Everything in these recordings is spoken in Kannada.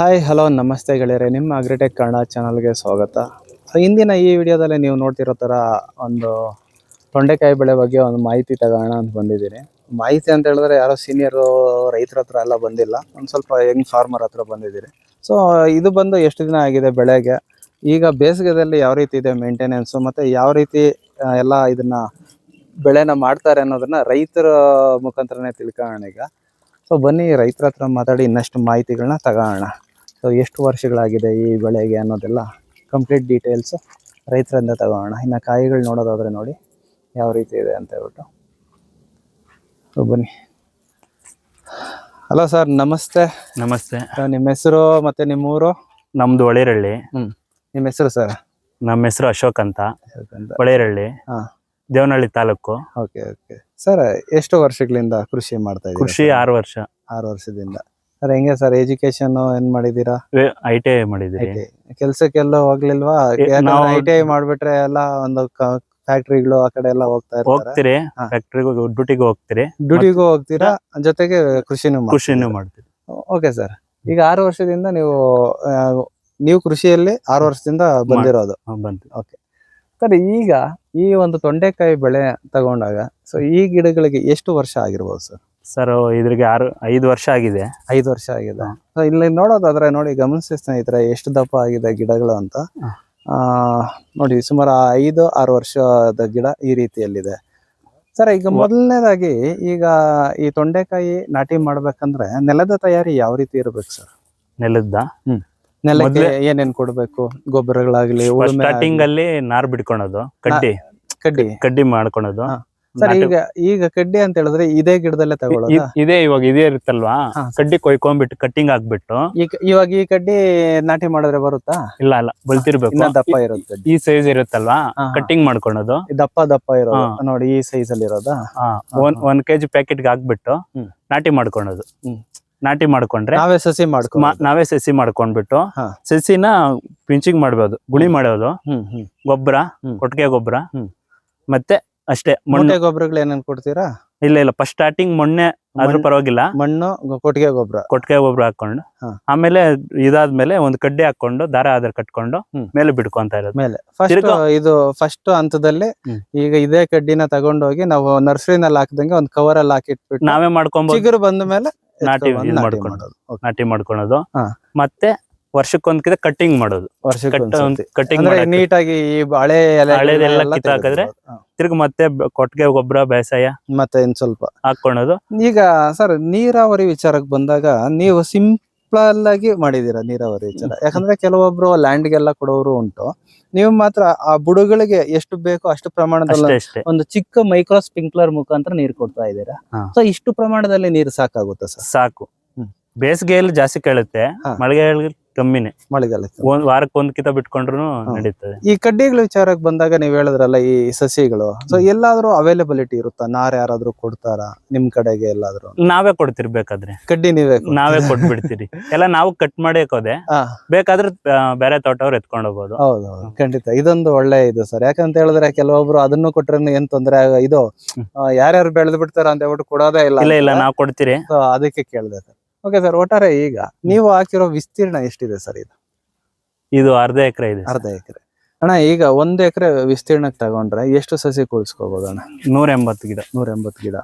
ಹಾಯ್ ಹಲೋ ನಮಸ್ತೆ ಗೆಳೆಯರೆ. ನಿಮ್ಮ ಅಗ್ರಿಟೆಕ್ ಕನ್ನಡ ಚಾನಲ್ಗೆ ಸ್ವಾಗತ. ಸೊ ಇಂದಿನ ಈ ವಿಡಿಯೋದಲ್ಲಿ ನೀವು ನೋಡ್ತಿರೋ ಥರ ಒಂದು ತೊಂಡೆಕಾಯಿ ಬೆಳೆ ಬಗ್ಗೆ ಒಂದು ಮಾಹಿತಿ ತಗೋಣ ಅಂತ ಬಂದಿದ್ದೀನಿ. ಮಾಹಿತಿ ಅಂತ ಹೇಳಿದ್ರೆ ಯಾರೋ ಸೀನಿಯರು ರೈತರ ಹತ್ರ ಎಲ್ಲ ಬಂದಿಲ್ಲ. ಒಂದು ಸ್ವಲ್ಪ ಯಂಗ್ ಫಾರ್ಮರ್ ಹತ್ರ ಬಂದಿದ್ದೀರಿ. ಸೊ ಇದು ಬಂದು ಎಷ್ಟು ದಿನ ಆಗಿದೆ ಬೆಳೆಗೆ? ಈಗ ಬೇಸಿಗೆದಲ್ಲಿ ಯಾವ ರೀತಿ ಇದೆ ಮೇಂಟೆನೆನ್ಸು ಮತ್ತು ಯಾವ ರೀತಿ ಎಲ್ಲ ಇದನ್ನು ಬೆಳೆನ ಮಾಡ್ತಾರೆ ಅನ್ನೋದನ್ನು ರೈತರ ಮುಖಾಂತರನೇ ತಿಳ್ಕೊಳ್ಳೋಣ ಈಗ. ಸೊ ಬನ್ನಿ ರೈತರ ಹತ್ರ ಮಾತಾಡಿ ಇನ್ನಷ್ಟು ಮಾಹಿತಿಗಳನ್ನ ತಗೋಣ. ಸೊ ಎಷ್ಟು ವರ್ಷಗಳಾಗಿದೆ ಈ ಬೆಳೆಗೆ ಅನ್ನೋದೆಲ್ಲ ಕಂಪ್ಲೀಟ್ ಡೀಟೇಲ್ಸು ರೈತರಿಂದ ತಗೋಣ ಇನ್ನು ಕಾಯಿಗಳು ನೋಡೋದಾದರೆ ನೋಡಿ ಯಾವ ರೀತಿ ಇದೆ ಅಂತ ಹೇಳ್ಬಿಟ್ಟು. ಸೊ ಬನ್ನಿ. ಹಲೋ ಸರ್ ನಮಸ್ತೆ. ನಮಸ್ತೆ. ನಿಮ್ಮ ಹೆಸರು ಮತ್ತು ನಿಮ್ಮ ಊರು? ನಮ್ದು ಒಳೇರಳ್ಳಿ ಹ್ಞೂ ನಿಮ್ಮ ಹೆಸರು ಸರ್ ನಮ್ಮ ಹೆಸರು ಅಶೋಕ್ ಅಂತ. ಒಳೇರಳ್ಳಿ ಹಾಂ. Devanahalli taluk. Okay okay sir ಎಷ್ಟು ವರ್ಷಗಳಿಂದ ಕೃಷಿ ಮಾಡ್ತಾ ಇದ್ದೀವಿ ಕೃಷಿ ಆರು ವರ್ಷ. ಆರು ವರ್ಷದಿಂದ. ಸರ್ ಹೆಂಗೆ ಸರ್ ಎಜುಕೇಶನ್ ಏನ್ ಮಾಡಿದೀರಾ ಐ ಟಿ ಐ ಮಾಡಿದೀರಿ ಕೆಲ್ಸಕ್ಕೆಲ್ಲ ಹೋಗ್ಲಿಲ್ವಾ? ನಾವು- ಐ ಟಿ ಐ ಮಾಡ್ಬಿಟ್ರೆ ಎಲ್ಲ ಒಂದು ಫ್ಯಾಕ್ಟ್ರಿಗಳು ಆ ಕಡೆ ಎಲ್ಲ ಹೋಗ್ತಾ ಹೋಗ್ತೀರಿ ಹಾ. ಡ್ಯೂಟಿಗೂ ಹೋಗ್ತೀರಿ. ಡ್ಯೂಟಿಗೂ ಹೋಗ್ತೀರಾ? ಜೊತೆಗೆ ಕೃಷಿನೂ ಕೃಷಿನೂ ಮಾಡ್ತೀರಿ. Okay sir. ಈಗ ಆರು ವರ್ಷದಿಂದ ನೀವು ನೀವು ಕೃಷಿಯಲ್ಲಿ ಆರು ವರ್ಷದಿಂದ ಬಂದಿರೋದು. ಹಾ, ಓಕೆ. ಸರ್ ಈಗ ಈ ಒಂದು ತೊಂಡೆಕಾಯಿ ಬೆಳೆ ತಗೊಂಡಾಗ ಸೊ ಈ ಗಿಡಗಳಿಗೆ ಎಷ್ಟು ವರ್ಷ ಆಗಿರ್ಬೋದು ಸರ್? ಸರ್ ಇದ್ರಿಗೆ ಆರು ಐದು ವರ್ಷ ಆಗಿದೆ. ಐದು ವರ್ಷ ಆಗಿದೆ. ಸೊ ಇಲ್ಲಿ ನೋಡೋದಾದ್ರೆ ನೋಡಿ ಗಮನಿಸಿ ಸ್ನೇಹಿತರೆ ಎಷ್ಟು ದಪ್ಪ ಆಗಿದೆ ಗಿಡಗಳು ಅಂತ. ಆ ನೋಡಿ ಸುಮಾರು ಐದು ಆರು ವರ್ಷದ ಗಿಡ ಈ ರೀತಿಯಲ್ಲಿದೆ. ಸರ್ ಈಗ ಮೊದಲನೇದಾಗಿ ಈಗ ಈ ತೊಂಡೆಕಾಯಿ ನಾಟಿ ಮಾಡ್ಬೇಕಂದ್ರೆ ನೆಲದ ತಯಾರಿ ಯಾವ ರೀತಿ ಇರ್ಬೇಕು ಸರ್ ನೆಲದ ನೆಲಕ್ಕೆ ಮೊದ್ಲೇ- ಏನೇನ್ ಕೊಡ್ಬೇಕು? ಗೊಬ್ಬರಗಳಾಗ್ಲಿ ಸ್ಟಾರ್ಟಿಂಗ್ ಅಲ್ಲಿ ನಾರ್ ಬಿಡ್ಕೊಳೋದು ಕಡ್ಡಿ. ಕಡ್ಡಿ. ಕಡ್ಡಿ ಮಾಡ್ಕೊಳೋದು. ಸರ್ ಈಗ ಈಗ ಕಡ್ಡಿ ಅಂತ ಹೇಳಿದ್ರೆ ಇದೇ ಗಿಡದಲ್ಲೇ ತಗೊಳ್ಳೋದು? ಇದೇ ಇವಾಗ ಇದೇ ಇರುತ್ತಲ್ವಾ. ಕಡ್ಡಿ ಕೊಯ್ಕೊಂಡ್ಬಿಟ್ಟು ಕಟ್ಟಿಂಗ್ ಹಾಕ್ಬಿಟ್ಟು ಇವಾಗ ಈ ಕಡ್ಡಿ ನಾಟಿ ಮಾಡಿದ್ರೆ ಬರುತ್ತಾ? ಇಲ್ಲ ಇಲ್ಲ ಬಲ್ತಿರ್ಬೇಕು ದಪ್ಪ ಇರುತ್ತೆ ಈ ಸೈಜ್ ಇರುತ್ತಲ್ವಾ. ಕಟ್ಟಿಂಗ್ ಮಾಡ್ಕೊಳೋದು. ದಪ್ಪ ದಪ್ಪ ಇರೋದು. ನೋಡಿ ಈ ಸೈಜ್ ಅಲ್ಲಿ ಇರೋದಾ? ಒನ್ ಕೆಜಿ ಪ್ಯಾಕೆಟ್ ಹಾಕ್ಬಿಟ್ಟು. ನಾಟಿ ಮಾಡ್ಕೊಳೋದು. ನಾಟಿ ಮಾಡ್ಕೊಂಡ್ರೆ ನಾವೇ ಸಸಿ ಮಾಡ್ಕೊಂಡು ನಾವೇ ಸಸಿ ಮಾಡ್ಕೊಂಡ್ಬಿಟ್ಟು. ಸಸಿನ ಪಿಂಚಿಂಗ್ ಮಾಡ್ಬೋದು ಗುಣಿ ಮಾಡೋದು. ಗೊಬ್ಬರ ಕೊಟ್ಟಿಗೆ ಗೊಬ್ಬರ. ಮತ್ತೆ ಅಷ್ಟೇ ಮಣ್ಣು. ಮೊಟ್ಟೆ ಗೊಬ್ಬರಗಳು ಏನೇನ್ ಕೊಡ್ತೀರಾ? ಇಲ್ಲ ಇಲ್ಲ ಫಸ್ಟ್ ಸ್ಟಾರ್ಟಿಂಗ್ ಮೊನ್ನೆ ಆದ್ರೂ ಪರವಾಗಿಲ್ಲ. ಮಣ್ಣು ಕೊಟ್ಟಿಗೆ ಗೊಬ್ಬರ. ಕೊಟ್ಟಿಗೆ ಗೊಬ್ಬರ ಹಾಕೊಂಡು. ಆಮೇಲೆ ಇದಾದ್ಮೇಲೆ ಒಂದು ಕಡ್ಡಿ ಹಾಕೊಂಡು ದಾರ ಆದ್ರೆ ಕಟ್ಕೊಂಡು ಮೇಲೆ ಬಿಡ್ಕೊಂತ ಇರೋದು. ಮೇಲೆ. ಫಸ್ಟ್ ಇದು ಫಸ್ಟ್ ಹಂತದಲ್ಲಿ ಈಗ ಇದೇ ಕಡ್ಡಿನ ತಗೊಂಡೋಗಿ ನಾವು ನರ್ಸರಿನಲ್ಲಿ ಹಾಕ್ದಂಗೆ ಒಂದು ಕವರ್ ಅಲ್ಲಿ ಹಾಕಿಟ್ಬಿಟ್ಟು ನಾವೇ ಮಾಡ್ಕೊಂಬೋದು. ಚಿಗುರು ಬಂದ ಮೇಲೆ ನಾಟಿ ಮಾಡ್ಕೊಳೋದು. ನಾಟಿ ಮಾಡ್ಕೊಳೋದು. ಮತ್ತೆ ವರ್ಷಕ್ಕೊಂದ್ಕಿತ ಕಟ್ಟಿಂಗ್ ಮಾಡೋದು. ಕಟ್ಟಿಂಗ್ ನೀಟಾಗಿ ಹಳೆ ಹಳೇದೆಲ್ಲ ಕಿತ್ತಾಕಿದ್ರೆ ತಿರ್ಗ ಮತ್ತೆ ಕೊಟ್ಟಿಗೆ ಗೊಬ್ಬರ ಬೇಸಾಯ ಮತ್ತೆ ಇನ್ ಸ್ವಲ್ಪ. ಹಾಕೊಳೋದು ಈಗ ಸರ್ ನೀರಾವರಿ ವಿಚಾರಕ್ಕೆ ಬಂದಾಗ ನೀವು ಸಿಂಪಲ್ ಆಗಿ ಮಾಡಿದೀರಾ ನೀರಾವರಿ ವಿಚಾರ. ಯಾಕಂದ್ರೆ ಕೆಲವೊಬ್ರು ಲ್ಯಾಂಡ್ ಗೆಲ್ಲ ಕೊಡೋರು ಉಂಟು. ನೀವು ಮಾತ್ರ ಆ ಬುಡುಗಳಿಗೆ ಎಷ್ಟು ಬೇಕೋ ಅಷ್ಟು ಪ್ರಮಾಣದಲ್ಲಿ ಒಂದು ಚಿಕ್ಕ ಮೈಕ್ರೋ ಸ್ಪಿಂಕ್ಲರ್ ಮುಖಾಂತರ ನೀರು ಕೊಡ್ತಾ ಇದ್ದೀರಾ. ಸೊ ಇಷ್ಟು ಪ್ರಮಾಣದಲ್ಲಿ ನೀರು ಸಾಕಾಗುತ್ತೆ ಸರ್? ಸಾಕು. ಬೇಸಿಗೆಯಲ್ಲಿ ಜಾಸ್ತಿ ಕೇಳುತ್ತೆ. ಮಳಿಗೆ ಮಳೆಗಾಲ ಕಮ್ಮಿನೇ. ಮಳೆಗಾಲ ಒಂದ್ ವಾರಕ್ಕೆ ಒಂದ್ ಕಿತ ಬಿಟ್ಕೊಂಡ್ರು. ನಡೀತದೆ. ಈ ಕಡ್ಡಿಗಳ ವಿಚಾರಕ್ಕೆ ಬಂದಾಗ ನೀವ್ ಹೇಳಿದ್ರಲ್ಲ ಈ ಸಸಿಗಳು. ಸೊ ಎಲ್ಲಾದ್ರೂ ಅವೈಲಬಿಲಿಟಿ ಇರುತ್ತಾ? ನಾರ್ ಯಾರಾದ್ರೂ ಕೊಡ್ತಾರಾ? ನಿಮ್ ಕಡೆಗೆ ಎಲ್ಲಾದ್ರೂ? ನಾವೇ ಕೊಡ್ತಿರ್ಬೇಕಾದ್ರೆ. ಕಡ್ಡಿ ನೀವೇ ನಾವೇ ಕೊಟ್ಬಿಡ್ತೀರಿ. ಎಲ್ಲ ನಾವು ಕಟ್ ಮಾಡಿ ಹಾಕೋದೆ. ಬೇಕಾದ್ರೆ ಬೇರೆ ತೋಟವ್ರು ಎತ್ಕೊಂಡು ಹೋಗ್ಬೋದು ಹೌದು ಹೌದು. ಖಂಡಿತ. ಇದೊಂದು ಒಳ್ಳೆ ಇದು ಸರ್. ಯಾಕಂತ ಹೇಳಿದ್ರೆ ಕೆಲವೊಬ್ರು ಅದನ್ನು ಕೊಟ್ರೆ ಏನ್ ತೊಂದ್ರೆ ಇದು ಯಾರ್ಯಾರು ಬೆಳೆದ್ ಬಿಡ್ತಾರ ಅಂತ ಹೇಳ್ಬಿಟ್ಟು ಕೊಡೋದೇ ಇಲ್ಲ. ಇಲ್ಲ ಇಲ್ಲ. ನಾವ್ ಕೊಡ್ತೀರಿ. ಅದಕ್ಕೆ ಕೇಳಿದೆ ಸರ್. ಓಕೆ ಸರ್ ಒಟ್ಟಾರೆ ಈಗ ನೀವು ಹಾಕಿರೋ ವಿಸ್ತೀರ್ಣ ಎಷ್ಟಿದೆ ಸರ್ ಇದು? ಇದು ಅರ್ಧ ಎಕರೆ ಇದೆ ಅರ್ಧ ಎಕರೆ. ಅಣ್ಣ ಈಗ ಒಂದ್ ಎಕರೆ ವಿಸ್ತೀರ್ಣಕ್ಕೆ ತಗೊಂಡ್ರೆ ಎಷ್ಟು ಸಸಿ ಕೂಡಿಸ್ಕೋಬಹುದು ಅಣ್ಣ? ನೂರ ಎಂಬತ್ತು ಗಿಡ. ನೂರ ಎಂಬತ್ತು ಗಿಡ.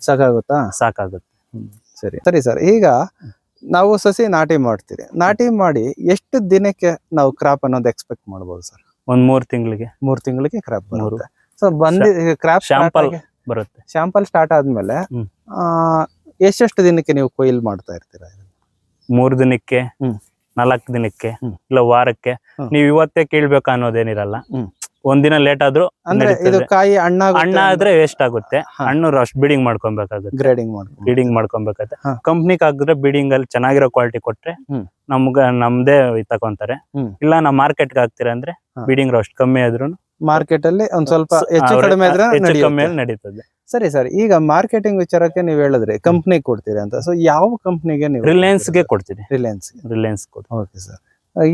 ಸಾಕಾಗುತ್ತಾ? ಸಾಕಾಗುತ್ತೆ. ಸರಿ. ಸರಿ ಸರ್ ಈಗ ನಾವು ಸಸಿ ನಾಟಿ ಮಾಡ್ತೀರಿ. ನಾಟಿ ಮಾಡಿ ಎಷ್ಟು ದಿನಕ್ಕೆ ನಾವು ಕ್ರಾಪ್ ಅನ್ನೋದು ಎಕ್ಸ್ಪೆಕ್ಟ್ ಮಾಡ್ಬೋದು ಸರ್ ಒಂದ್ ಮೂರ್ ತಿಂಗಳಿಗೆ. ಮೂರ್ ತಿಂಗಳಿಗೆ ಕ್ರಾಪ್. ಬರುತ್ತೆ. ಸೊ ಬಂದಿ ಕ್ರಾಪ್ ಶಾಂಪಲ್ ಬರುತ್ತೆ. ಶಾಂಪಲ್ ಸ್ಟಾರ್ಟ್ ಆದ್ಮೇಲೆ ಆ, ಎಷ್ಟೆಷ್ಟು ದಿನಕ್ಕೆ ನೀವು ಕೊಯ್ಲು ಮಾಡ್ತಾ ಇರ್ತೀರಾ ಮೂರು ದಿನಕ್ಕೆ ನಾಲ್ಕು ದಿನಕ್ಕೆ ಇಲ್ಲ ವಾರಕ್ಕೆ. ನೀವು ಇವತ್ತೇ ಕೇಳ್ಬೇಕು ಅನ್ನೋದೇನಿರಲ್ಲ. ಒಂದಿನ ಲೇಟ್ ಆದ್ರೂ ಅಂದ್ರೆ ಇದು. ಕಾಯಿ ಹಣ್ಣ ಹಣ್ಣ ಆದ್ರೆ ವೇಸ್ಟ್ ಆಗುತ್ತೆ. ಹಣ್ಣು ಅಷ್ಟು ಬೀಡಿಂಗ್ ಮಾಡ್ಕೊಬೇಕಾಗುತ್ತೆ. ಗ್ರೇಡಿಂಗ್ ಬೀಡಿಂಗ್ ಮಾಡ್ಕೊಬೇಕಾಗುತ್ತೆ. ಕಂಪ್ನಿಗೆ ಆಗಿದ್ರೆ ಹಾಕಿದ್ರೆ ಬೀಡಿಂಗ್ ಅಲ್ಲಿ ಚೆನ್ನಾಗಿರೋ ಕ್ವಾಲಿಟಿ ಕೊಟ್ರೆ. ನಮ್ಗ ನಮ್ದೇ ತಗೊಂತಾರೆ. ಇಲ್ಲ ನಾವು ಮಾರ್ಕೆಟ್ಗೆ ಹಾಕ್ತೀರಾ ಅಂದ್ರೆ. ಬೀಡಿಂಗ್ ರಸ್ಟ್ ಕಮ್ಮಿ ಆದ್ರೂ ಮಾರ್ಕೆಟ್ ಅಲ್ಲಿ ಒಂದ್ ಸ್ವಲ್ಪ ಹೆಚ್ಚು ಕಡಿಮೆ ಆದ್ರೆ ಕಮ್ಮಿ. ನಡೀತದೆ. ಸರಿ ಸರ್. ಈಗ ಮಾರ್ಕೆಟಿಂಗ್ ವಿಚಾರಕ್ಕೆ ನೀವು ಹೇಳಿದ್ರೆ ಕಂಪ್ನಿಗೆ ಕೊಡ್ತೀರಿ ಅಂತ. ಸೊ ಯಾವ ಕಂಪ್ನಿಗೆ ನೀವು ರಿಲಯನ್ಸ್ಗೆ ಕೊಡ್ತೀನಿ. ರಿಲಯನ್ಸ್ ರಿಲಯನ್ಸ್ ಕೊಡ್ತೀನಿ. ಓಕೆ ಸರ್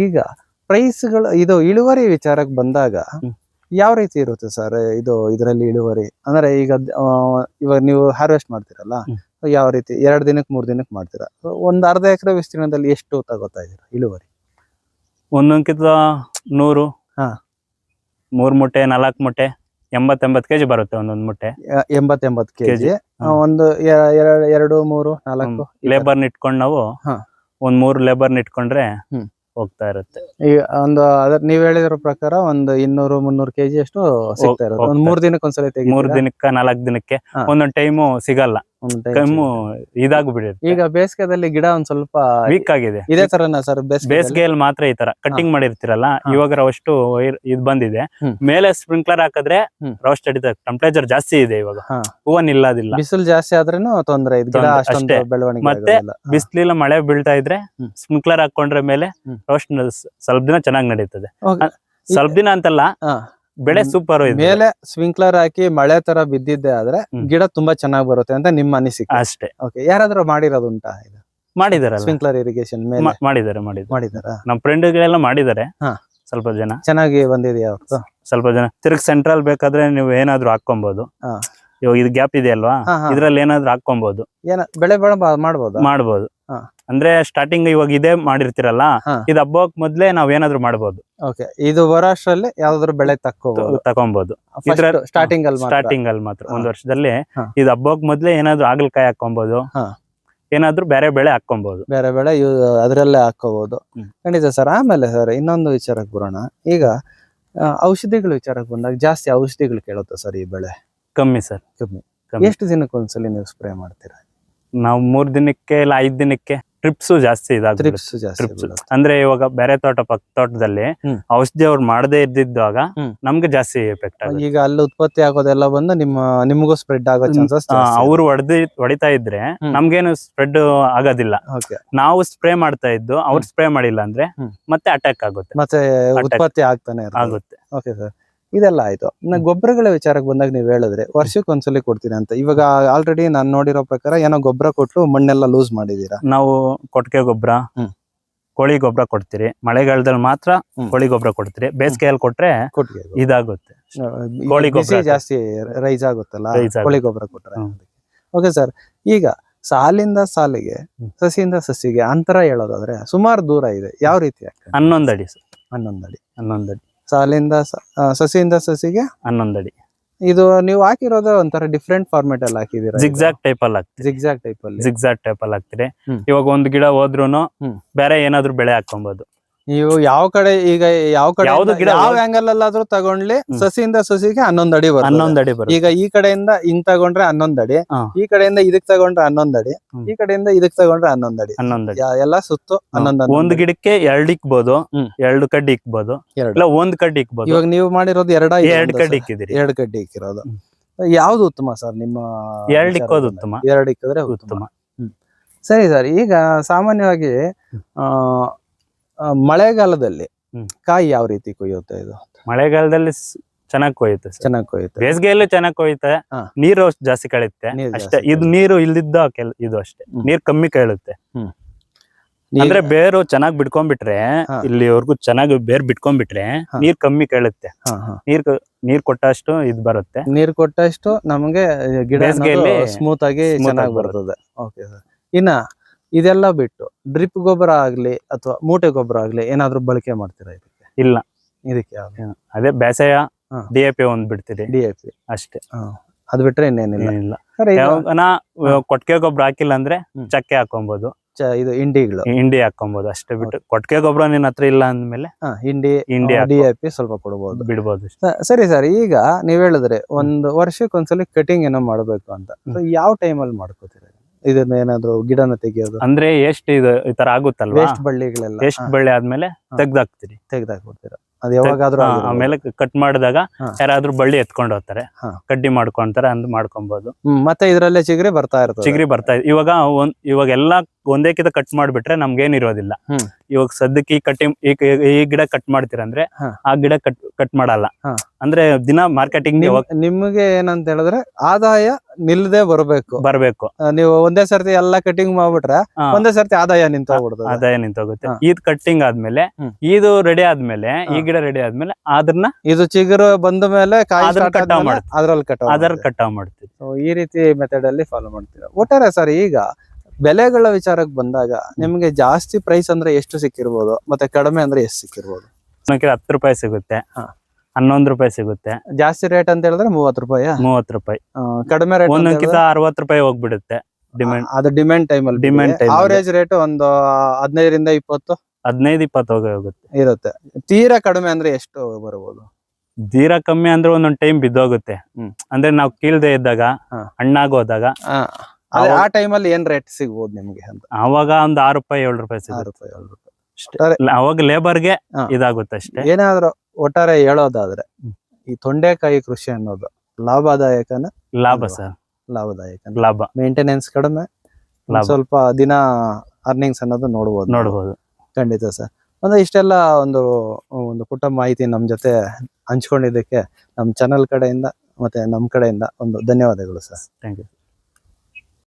ಈಗ ಪ್ರೈಸ್ಗಳು ಇದು ಇಳುವರಿ ವಿಚಾರಕ್ಕೆ ಬಂದಾಗ ಯಾವ ರೀತಿ ಇರುತ್ತೆ ಸರ್ ಇದು ಇದರಲ್ಲಿ ಇಳುವರಿ? ಅಂದ್ರೆ ಈಗ ಇವಾಗ ನೀವು ಹಾರ್ವೆಸ್ಟ್ ಮಾಡ್ತೀರಲ್ಲ. ಯಾವ ರೀತಿ? ಎರಡು ದಿನಕ್ಕೆ ಮೂರು ದಿನಕ್ಕೆ ಮಾಡ್ತೀರಾ? ಒಂದು ಅರ್ಧ ಎಕರೆ ವಿಸ್ತೀರ್ಣದಲ್ಲಿ ಎಷ್ಟು ತಗೋತಾ ಇದ್ದೀರಾ ಇಳುವರಿ? ಒಂದೊಂದ್ಕಿಂತ ನೂರು ಹಾ. ಮೂರು ಮೂಟೆ ನಾಲ್ಕು ಮುಟ್ಟೆ ಎಂಬತ್ ಎಂಬತ್ ಕೆಜಿ ಬರುತ್ತೆ ಒಂದೊಂದು ಮುಟ್ಟೆ. ಎ- ಎಂಬತ್ ಎಂಬತ್ ಕೆಜಿ. ಒಂದು ಎರಡು ಮೂರು ನಾಲ್ಕು. ಲೇಬರ್ ಇಟ್ಕೊಂಡ್ ನಾವು. ಒಂದ್ ಮೂರು ಲೇಬರ್ ಇಟ್ಕೊಂಡ್ರೆ ಹೋಗ್ತಾ ಇರುತ್ತೆ. ಈಗ ಒಂದು ಅದ್ರ ನೀವ್ ಹೇಳಿದ್ರ ಪ್ರಕಾರ ಒಂದು ಇನ್ನೂರು ಮುನ್ನೂರು ಕೆಜಿ ಅಷ್ಟು ಸಿಗ್ತಾ ಇರುತ್ತೆ. ಒಂದ್ ಮೂರ್ ದಿನಕ್ಕೆ ಒಂದ್ಸಲ ಮೂರ್ ದಿನಕ್ಕೆ ನಾಲ್ಕ್ ದಿನಕ್ಕೆ. ಒಂದೊಂದ್ ಟೈಮು ಸಿಗಲ್ಲ. ಕಮ್ಮು ಇದಾಗ್ಬಿಡಿದೆ ಈಗ ಬೇಸಿಗೆದಲ್ಲಿ ಗಿಡ ಒಂದ್ ಸ್ವಲ್ಪ ವೀಕ್ ಆಗಿದೆ. ಇದೇ ತರನ ಸರ್ ಬೇಸಿಗೆ ಬೇಸಿಗೆಯಲ್ಲಿ ಮಾತ್ರ ಈ ತರ ಕಟ್ಟಿಂಗ್ ಮಾಡಿರ್ತೀರಲ್ಲ ಇವಾಗ ರವಷ್ಟು ಇದ್ ಬಂದಿದೆ. ಮೇಲೆ ಸ್ಪ್ರಿಂಕ್ಲರ್ ಹಾಕಿದ್ರೆ ರವಷ್ಟು ರೋಸ್ಟ್ ಹಿಡಿತ ಟೆಂಪರೇಚರ್ ಜಾಸ್ತಿ ಇದೆ ಇವಾಗ. ಹೂವ ನಿಲ್ಲೋದಿಲ್ಲ ಬಿಸಿಲು ಜಾಸ್ತಿ ಆದ್ರೂ ತೊಂದ್ರೆ ಅಷ್ಟೇ. ಬೆಳವಣಿಗೆ ಮತ್ತೆ ಬಿಸಿಲಿಲ್ಲ ಮಳೆ ಬೀಳ್ತಾ ಇದ್ರೆ. ಸ್ಪ್ರಿಂಕ್ಲರ್ ಹಾಕೊಂಡ್ರೆ ಮೇಲೆ ರವಷ್ಟು ರೋಸ್ಟ್ ಸ್ವಲ್ಪ ದಿನ ಚೆನ್ನಾಗಿ ನಡೀತದೆ. ಸ್ವಲ್ಪ ದಿನ ಅಂತಲ್ಲ. ಬೆಳೆ ಸೂಪರ್ ಮೇಲೆ ಸ್ಪ್ರಿಂಕ್ಲರ್ ಹಾಕಿ ಮಳೆ ತರ ಬಿದ್ದಿದ್ದೆ ಆದ್ರೆ ಗಿಡ ತುಂಬಾ ಚೆನ್ನಾಗಿ ಬರುತ್ತೆ ಅಂತ ನಿಮ್ ಅನಿಸಿಕೆ. ಅಷ್ಟೇ. ಓಕೆ ಯಾರಾದ್ರೂ ಮಾಡಿರೋದು ಉಂಟಾ ಇದು? ಮಾಡಿದಾರೆ ಸ್ಪ್ರಿಂಕ್ಲರ್ ಇರಿಗೇಷನ್ ಮೇಲೆ. ಮಾಡಿದ್ದಾರೆ ಮಾಡಿದ್ದಾರೆ. ಮಾಡಿದಾರ? ನಮ್ಮ ಫ್ರೆಂಡ್ಗಳೆಲ್ಲ ಮಾಡಿದ್ದಾರೆ. ಸ್ವಲ್ಪ ಜನ. ಚೆನ್ನಾಗಿ ಬಂದಿದೆಯಾ ಸ್ವಲ್ಪ ಜನ. ತಿರ್ಗ್ ಸೆಂಟ್ರಲ್ ಬೇಕಾದ್ರೆ ನೀವು ಏನಾದ್ರು ಹಾಕೊಬಹುದು. ಇವಾಗ ಇದು ಗ್ಯಾಪ್ ಇದೆ ಅಲ್ವಾ. ಇದ್ರಲ್ಲಿ ಏನಾದ್ರು ಹಾಕೊಬಹುದು ಏನ ಬೆಳೆ ಬೆಳೆ ಮಾಡಬಹುದು ಮಾಡ್ಬೋದು? ಹಾ. ಅಂದ್ರೆ ಸ್ಟಾರ್ಟಿಂಗ್ ಇವಾಗ ಇದೇ ಮಾಡಿರ್ತೀರಲ್ಲ. ಇದು ಹಬ್ಬಕ್ ಮೊದ್ಲೇ ನಾವ್ ಏನಾದ್ರು ಮಾಡಬಹುದು ಓಕೆ ಇದು ಬರೋ ಅಷ್ಟ್ರಲ್ಲಿ ಯಾವ್ದಾದ್ರು ಬೆಳೆ ತಕ್ಕೋಬಹುದು ತಕೊಬಹುದು ಸ್ಟಾರ್ಟಿಂಗ್ ಅಲ್ಲಿ ಸ್ಟಾರ್ಟಿಂಗ್ ಅಲ್ಲಿ ಮಾತ್ರ. ಒಂದ್. ವರ್ಷದಲ್ಲಿ. ಇದು ಹಬ್ಬಕ್ ಮೊದ್ಲೇ ಏನಾದ್ರು ಆಗ್ಲಕಾಯಿ ಹಾಕೊಬಹುದು. ಏನಾದ್ರು ಬೇರೆ ಬೆಳೆ ಹಾಕೊಬಹುದು ಬೇರೆ ಬೆಳೆ ಅದರಲ್ಲೇ ಹಾಕೋಬಹುದು ಖಂಡಿತ ಸರ್ ಆಮೇಲೆ ಸರ್ ಇನ್ನೊಂದು ವಿಚಾರಕ್ಕೆ ಬರೋಣ. ಈಗ ಔಷಧಿಗಳು ವಿಚಾರಕ್ಕೆ ಬಂದಾಗ ಜಾಸ್ತಿ ಔಷಧಿಗಳು ಕೇಳುತ್ತೆ ಸರ್ ಈ ಬೆಳೆ. ಕಮ್ಮಿ ಸರ್. ಕಮ್ಮಿ. ಕಮ್ಮಿ. ಎಷ್ಟು ದಿನಕ್ಕೆ ಒಂದ್ಸಲಿ ನೀವು ಸ್ಪ್ರೇ ಮಾಡ್ತೀರಾ? ನಾವು ಮೂರ್ ದಿನಕ್ಕೆ ಇಲ್ಲ ಐದ್ ದಿನಕ್ಕೆ ಟ್ರಿಪ್ಸು ಜಾಸ್ತಿ ಟ್ರಿಪ್ಸ್ ಅಂದ್ರೆ ಇವಾಗ ಬೇರೆ ತೋಟ ಪಕ್ಕ ತೋಟದಲ್ಲಿ ಹ್ಮ್. ಔಷಧಿ ಅವ್ರು ಮಾಡದೇ ಇದ್ದಿದ್ದಾಗ ಹ್ಮ್. ನಮ್ಗೆ ಜಾಸ್ತಿ ಎಫೆಕ್ಟ್ ಆಗುತ್ತೆ. ಈಗ ಅಲ್ಲಿ ಉತ್ಪತ್ತಿ ಆಗೋದೆಲ್ಲ ಬಂದು ನಿಮ್ಮ ನಿಮಗೂ ಸ್ಪ್ರೆಡ್ ಆಗೋ ಚಾನ್ಸಸ್ ಅವ್ರು ಹೊಡೆದಿ ಹೊಡಿತಾ ಇದ್ರೆ ಹ್ಮ್. ನಮ್ಗೇನು ಸ್ಪ್ರೆಡ್ ಆಗೋದಿಲ್ಲ. ಓಕೆ ನಾವು ಸ್ಪ್ರೇ ಮಾಡ್ತಾ ಇದ್ದು ಅವ್ರು ಸ್ಪ್ರೇ ಮಾಡಿಲ್ಲ ಅಂದ್ರೆ ಹ್ಮ್. ಮತ್ತೆ ಅಟ್ಯಾಕ್ ಆಗುತ್ತೆ. ಮತ್ತೆ ಉತ್ಪತ್ತಿ ಆಗ್ತಾನೆ ಆಗುತ್ತೆ. ಓಕೆ ಸರ್ ಇದೆಲ್ಲ ಆಯ್ತು. ಇನ್ನ ಗೊಬ್ಬರಗಳ ವಿಚಾರಕ್ಕೆ ಬಂದಾಗ ನೀವು ಹೇಳಿದ್ರೆ ವರ್ಷಕ್ಕೆ ಒಂದ್ಸಲಿ ಕೊಡ್ತೀನಿ ಅಂತ. ಇವಾಗ ಆಲ್ರೆಡಿ ನಾನು ನೋಡಿರೋ ಪ್ರಕಾರ ಏನೋ ಗೊಬ್ಬರ ಕೊಟ್ಟು ಮಣ್ಣೆಲ್ಲ ಲೂಸ್ ಮಾಡಿದೀರಾ ನಾವು ಕೊಟ್ಟಿಗೆ ಗೊಬ್ಬರ. ಕೋಳಿ ಗೊಬ್ಬರ ಕೊಡ್ತೀರಿ. ಮಳೆಗಾಲದಲ್ಲಿ ಮಾತ್ರ ಕೋಳಿ ಗೊಬ್ಬರ ಕೊಡ್ತೀರಿ. ಬೇಸಿಗೆಯಲ್ಲಿ ಕೊಟ್ರೆ ಇದಾಗುತ್ತೆ. ಕೋಳಿ ಗೊಬ್ಬರ ಜಾಸ್ತಿ ರೈಸ್ ಆಗುತ್ತಲ್ಲ? ಕೋಳಿ ಗೊಬ್ಬರ ಕೊಟ್ರೆ ಓಕೆ ಸರ್ ಈಗ ಸಾಲಿಂದ ಸಾಲಿಗೆ ಸಸಿಯಿಂದ ಸಸಿಗೆ ಅಂತರ ಹೇಳೋದಾದ್ರೆ ಸುಮಾರು ದೂರ ಇದೆ. ಯಾವ ರೀತಿ ಹನ್ನೊಂದಡಿ ಹನ್ನೊಂದು ಅಡಿ ಸರ್ ಹನ್ನೊಂದು ಅಡಿ. ಹನ್ನೊಂದು ಅಡಿ. ಸಾಲಿಂದ ಸಸಿಯಿಂದ ಸಸಿಗೆ? ಹನ್ನೊಂದು ಅಡಿ ಇದು ನೀವು ಹಾಕಿರೋದು ಒಂಥರ ಡಿಫ್ರೆಂಟ್ ಫಾರ್ಮೆಟ್ ಅಲ್ಲಿ ಹಾಕಿದೀರಾ ಜಿಗ್ಜಾಗ್ ಟೈಪ್ ಅಲ್ಲಿ ಹಾಕ್ತೀರಿ ಜಿಗ್ಜಾಗ್ ಟೈಪ್ ಅಲ್ಲಿ. ಜಿಗ್ಜಾಗ್ ಟೈಪ್ ಅಲ್ಲಿ ಹಾಕ್ತೀರಿ. ಇವಾಗ ಒಂದು ಗಿಡ ಹೋದ್ರುನು ಬೇರೆ ಏನಾದ್ರು ಬೆಳೆ ಹಾಕೊಬಹುದು ನೀವು ಯಾವ ಕಡೆ ಈಗ ಯಾವ ಕಡೆ ಯಾವ್ದು ಗಿಡ ಯಾವ ಆಂಗಲ್ ಅಲ್ಲಾದ್ರೂ ತಗೊಂಡ್ಲಿ. ಸಸಿಯಿಂದ ಸಸಿಗೆ ಹನ್ನೊಂದ್ ಅಡಿ ಬರ್ತದೆ ಹನ್ನೊಂದ್ ಅಡಿ ಬರುತ್ತೆ ಈಗ ಈ ಕಡೆಯಿಂದ ಹಿಂಗ್ ತಗೊಂಡ್ರೆ ಹನ್ನೊಂದ್ ಅಡಿ ಹಾ. ಈ ಕಡೆಯಿಂದ ಇದಕ್ ತಗೊಂಡ್ರೆ ಹನ್ನೊಂದ್ ಅಡಿ ಹ್ಮ್. ಈ ಕಡೆಯಿಂದ ಇದಕ್ ತಗೊಂಡ್ರೆ ಹನ್ನೊಂದ್ ಅಡಿ ಹನ್ನೊಂದು ಅಡಿ ಯಾ- ಎಲ್ಲಾ ಸುತ್ತು ಹನ್ನೊಂದ್ ಹನ್ನೊಂದ್ ಒಂದ್ ಅಡಿ. ಗಿಡಕ್ಕೆ ಎರಡ್ ಇಕ್ಬೋದು ಹ್ಮ್. ಎರಡು ಕಡ್ಡಿ ಇಕ್ಬೋದು ಎರಡು. ಇಲ್ಲ ಒಂದ್ ಕಡ್ಡಿ ಇಕ್ಬೋದು ಇವಾಗ ನೀವು ಮಾಡಿರೋದು ಎರಡ ಎರಡ್ ಕಡ್ಡಿ ಇಕ್ಕಿದಿರಿ ಎರಡ್ ಕಡ್ಡಿ ಇಕ್ಕಿರೋದು ಹ್ಮ್. ಯಾವ್ದು ಉತ್ತಮ ಸರ್ ನಿಮ್ಮ ಎರಡ್ ಇಕ್ಕೋದು? ಉತ್ತಮ ಎರಡ್ ಇಕ್ಕಿದ್ರೆ ಉತ್ತಮ ಉತ್ತಮ ಸರಿ ಸರ್ ಈಗ ಸಾಮಾನ್ಯವಾಗಿ ಆ, ಮಳೆಗಾಲದಲ್ಲಿ ಕಾಯಿ ಯಾವ ರೀತಿ ಕೊಯ್ಯುತ್ತೆ ಇದು? ಮಳೆಗಾಲದಲ್ಲಿ ಚೆನ್ನಾಗಿ ಕೊಯ್ಯುತ್ತೆ ಚೆನ್ನಾಗಿ ಕೊಯ್ಯುತ್ತೆ. ಬೇಸಿಗೆಯಲ್ಲೂ ಚೆನ್ನಾಗಿ ಕೊಯ್ಯುತ್ತೆ. ನೀರು ಜಾಸ್ತಿ ಕಳೆಯುತ್ತೆ. ಅಷ್ಟೇ. ಇದು ನೀರು ಇಲ್ದಿದ್ದ ಕೆಲ್ ಇದು ಅಷ್ಟೇ. ನೀರ್ ಕಮ್ಮಿ ಕೇಳುತ್ತೆ ಅಂದ್ರೆ ಬೇರು ಚೆನ್ನಾಗಿ ಬಿಟ್ಕೊಂಡ್ಬಿಟ್ರೆ. ಇಲ್ಲಿವರೆಗೂ ಚೆನ್ನಾಗಿ ಬೇರ್ ಬಿಟ್ಕೊಂಡ್ಬಿಟ್ರೆ. ನೀರ್ ಕಮ್ಮಿ ಕೇಳುತ್ತೆ. ನೀರ್ ನೀರ್ ಕೊಟ್ಟಷ್ಟು ಇದ್ ಬರುತ್ತೆ. ನೀರ್ ಕೊಟ್ಟಷ್ಟು ನಮ್ಗೆ ಗಿಡ ಸ್ಮೂತ್ ಆಗಿ ಚೆನ್ನಾಗಿ ಬರ್ತದೆ. ಓಕೆ ಸರ್ ಇನ್ನ ಇದೆಲ್ಲ ಬಿಟ್ಟು ಡ್ರಿಪ್ ಗೊಬ್ಬರ ಆಗ್ಲಿ ಅಥವಾ ಮೂಟೆ ಗೊಬ್ಬರ ಆಗ್ಲಿ ಏನಾದ್ರೂ ಬಳಕೆ ಮಾಡ್ತೀರಾ ಇದಕ್ಕೆ? ಇಲ್ಲ. ಇದಕ್ಕೆ ಯಾವ್ದು? ಅದೇ ಬೇಸಾಯ ಹಾ. ಡಿ ಎ ಪಿ ಒಂದ್ ಬಿಡ್ತೀರಿ. ಡಿ ಎ ಪಿ ಅಷ್ಟೇ. ಅದ್ ಬಿಟ್ರೆ ಇನ್ನೇನಿಲ್ಲ. ಏನಿಲ್ಲ. ಸರ್ ಇದು ಯಾವಾಗನ ಕೊಟ್ಟಿಗೆ ಗೊಬ್ಬರ ಹಾಕಿಲ್ಲ ಅಂದ್ರೆ ಹ್ಮ್. ಚಕ್ಕೆ ಹಾಕೊಬಹುದು ಚ- ಇದು ಇಂಡಿಗಳು ಇಂಡಿ ಹಾಕೊಬಹುದು ಅಷ್ಟೇ ಬಿಟ್ಟು ಕೊಟ್ಟಿಗೆ ಗೊಬ್ಬರ ನಿನ್ ಹತ್ರ ಇಲ್ಲ ಅಂದ್ಮೇಲೆ ಹಾ, ಇಂಡಿ ಹಿಂಡಿ ಡಿ ಹಾಕೋ- ಎ ಪಿ ಸ್ವಲ್ಪ ಕೊಡ್ಬೋದು. ಬಿಡ್ಬೋದು. ಸ- ಸರಿ ಸರ್ ಈಗ ನೀವ್ ಹೇಳಿದ್ರೆ ಒಂದು ವರ್ಷಕ್ಕೆ ಒಂದ್ಸಲಿ ಕಟಿಂಗ್ ಏನೋ ಮಾಡ್ಬೇಕು ಅಂತ. So, ಯಾವ ಟೈಮಲ್ಲಿ ಮಾಡ್ಕೋತೀರಾ ಇದನ್ನ ಏನಾದ್ರು ಗಿಡನ ತೆಗಿಯೋದು? ಅಂದ್ರೆ ಎಷ್ಟ್ ಇದು ಈ ತರ ಆಗುತ್ತಲ್ವಾ? ವೇಸ್ಟ್ ಬಳ್ಳಿಗಳೆಲ್ಲ? ಎಷ್ಟ್ ಬಳ್ಳಿ ಆದ್ಮೇಲೆ ತೆಗ್ದಾಕ್ತೀರಿ. ತೆಗ್ದಾಕ್ಬಿಡ್ತೀರ? ಅದ್ ಅದು ಯಾವಾಗಾದ್ರೂ. ಆಮೇಲೆ ಕಟ್ ಮಾಡಿದಾಗ. ಯಾರಾದ್ರೂ ಬಳ್ಳಿ ಎತ್ಕೊಂಡು ಹೋಗ್ತಾರೆ. ಕಡ್ಡಿ ಮಾಡ್ಕೊಂತಾರೆ ಅಂದ್ ಮಾಡ್ಕೊಬಹುದು ಮತ್ತೆ ಇದ್ರಲ್ಲೇ ಚಿಗ್ರಿ ಬರ್ತಾ ಇರ್ತದೆ. ಚಿಗ್ರಿ ಬರ್ತಾ ಇದೆ ಇವಾಗ ಒಂದ್ ಇವಾಗ ಎಲ್ಲಾ ಒಂದೇ ಕಿತ ಕಟ್ ಮಾಡ್ಬಿಟ್ರೆ ನಮ್ಗೇನ್ ಇರೋದಿಲ್ಲ. ಇವಾಗ ಸದ್ಯಕ್ಕೆ ಈ ಕಟ್ಟಿ ಈ ಗಿಡ ಕಟ್ ಮಾಡ್ತೀರಂದ್ರೆ. ಆ ಗಿಡ ಕಟ್ ಕಟ್ ಮಾಡಲ್ಲ. ಅಂದ್ರೆ ದಿನ ಮಾರ್ಕೆಟಿಂಗ್ ನಿಮ್- ನಿಮ್ಗೆ ಏನಂತ ಹೇಳಿದ್ರೆ ಆದಾಯ ನಿಲ್ದೆ ಬರಬೇಕು. ಬರಬೇಕು. ನೀವು ಒಂದೇ ಸರ್ತಿ ಎಲ್ಲಾ ಕಟಿಂಗ್ ಮಾಡ್ಬಿಟ್ರೆ ಒಂದೇ ಸರ್ತಿ ಆದಾಯ ನಿಂತೋಗ್ಬಿಡುತ್ತೆ ಆದಾಯ ನಿಂತೋಗುತ್ತೆ. ಈದ್ ಇದ್ ಕಟ್ಟಿಂಗ್ ಆದ್ಮೇಲೆ. ಇದು ರೆಡಿ ಆದ್ಮೇಲೆ ಈ ಗಿಡ ರೆಡಿ ಆದ್ಮೇಲೆ ಅದ್ರನ್ನ ಇದು ಚಿಗುರು ಬಂದ ಮೇಲೆ ಕಟಾವ್ ಮಾಡ್ತೀವಿ. ಅದ್ರಲ್ಲಿ ಕಟಾವ್ ಮಾಡ್ತೀವಿ. ಮಾಡ್ತೀವಿ. ಈ ರೀತಿ ಮೆಥಡ್ ಅಲ್ಲಿ ಫಾಲೋ ಮಾಡ್ತೀರಾ? ಒಟ್ಟಾರೆ ಸರ್ ಈಗ ಬೆಲೆಗಳ ವಿಚಾರಕ್ಕೆ ಬಂದಾಗ ನಿಮಗೆ ಜಾಸ್ತಿ ಪ್ರೈಸ್ ಅಂದ್ರೆ ಎಷ್ಟು ಸಿಕ್ಕಿರ್ಬೋದು? ಮತ್ತೆ ಕಡಿಮೆ ಅಂದ್ರೆ ಎಷ್ಟು ಸಿಕ್ಕಿರ್ಬೋದು? ಹತ್ತು ರೂಪಾಯಿ ಸಿಗುತ್ತೆ. ಹನ್ನೊಂದು ರೂಪಾಯಿ ಸಿಗುತ್ತೆ. ಜಾಸ್ತಿ ರೇಟ್ ಅಂತ ಹೇಳಿದ್ರೆ ಮೂವತ್ತು ರೂಪಾಯಿ ಮೂವತ್ತು ರೂಪಾಯಿ. ಕಡಿಮೆ ರೇಟ್ ಒಂದಕ್ಕಿಂತ ಕಿತ ಅರವತ್ತು ರೂಪಾಯಿ ಹೋಗ್ಬಿಡುತ್ತೆ. ಡಿಮ್ಯಾಂಡ್ ಅದು ಡಿಮ್ಯಾಂಡ್ ಟೈಮ್ ಅಲ್ಲಿ ಡಿಮ್ಯಾಂಡ್ ಟೈಮ್. ಅವರೇಜ್ ರೇಟ್ ಒಂದು ಹದಿನೈದರಿಂದ ಇಪ್ಪತ್ತು? ಹದಿನೈದು ಇಪ್ಪತ್ತು ಹೋಗಿ ಹೋಗುತ್ತೆ. ಇರುತ್ತೆ. ತೀರಾ ಕಡಿಮೆ ಅಂದ್ರೆ ಎಷ್ಟು ಬರ್ಬೋದು? ತೀರಾ ಕಮ್ಮಿ ಅಂದ್ರೆ ಒಂದೊಂದ್ ಟೈಮ್ ಬಿದ್ದೋಗುತ್ತೆ. ಹ್ಮ್. ಅಂದ್ರೆ ನಾವು ಕೀಳದೆ ಇದ್ದಾಗ. ಹಣ್ಣಾಗೋದಾಗ ಆ, ಅದೇ ಆ ಅವಾಗ- ಟೈಮ್ ಅಲ್ಲಿ ಏನ್ ರೇಟ್ ಸಿಗ್ಬೋದು ನಿಮ್ಗೆ ಅಂತ? ಅವಾಗ ಒಂದ್ ಆರು ರೂಪಾಯಿ ಏಳು ರೂಪಾಯಿ ಆರು ಸಿಗುತ್ತೆ ರೂಪಾಯಿ ಏಳು ರೂಪಾಯಿ. ಅವಾಗ ಲೇಬರ್ಗೆ ಹಾ. ಇದಾಗುತ್ತೆ ಅಷ್ಟೇ. ಏನಾದ್ರು ಒಟ್ಟಾರೆ ಹೇಳೋದಾದ್ರೆ ಈ ತೊಂಡೆಕಾಯಿ ಕೃಷಿ ಅನ್ನೋದು ಲಾಭದಾಯಕನ ಲಾಭ ಸರ್. ಲಾಭದಾಯಕ ಲಾಭ. ಮೇಂಟೆನೆನ್ಸ್ ಕಡಿಮೆ ಒಂದ್ ಲಾಭ. ಸ್ವಲ್ಪ ದಿನ ಅರ್ನಿಂಗ್ಸ್ ಅನ್ನೋದು ನೋಡ್ಬೋದು. ನೋಡ್ಬೋದು. ಖಂಡಿತ ಸರ್. ಅಂದ್ರೆ ಇಷ್ಟೆಲ್ಲ ಒಂದು ಒಂದು ಪುಟ್ಟ ಮಾಹಿತಿ ನಮ್ ಜೊತೆ ಹಂಚ್ಕೊಂಡಿದ್ದಕ್ಕೆ ನಮ್ ಚಾನಲ್ ಕಡೆಯಿಂದ ಮತ್ತೆ ನಮ್ ಕಡೆಯಿಂದ ಒಂದು ಧನ್ಯವಾದಗಳು ಸರ್. Thank you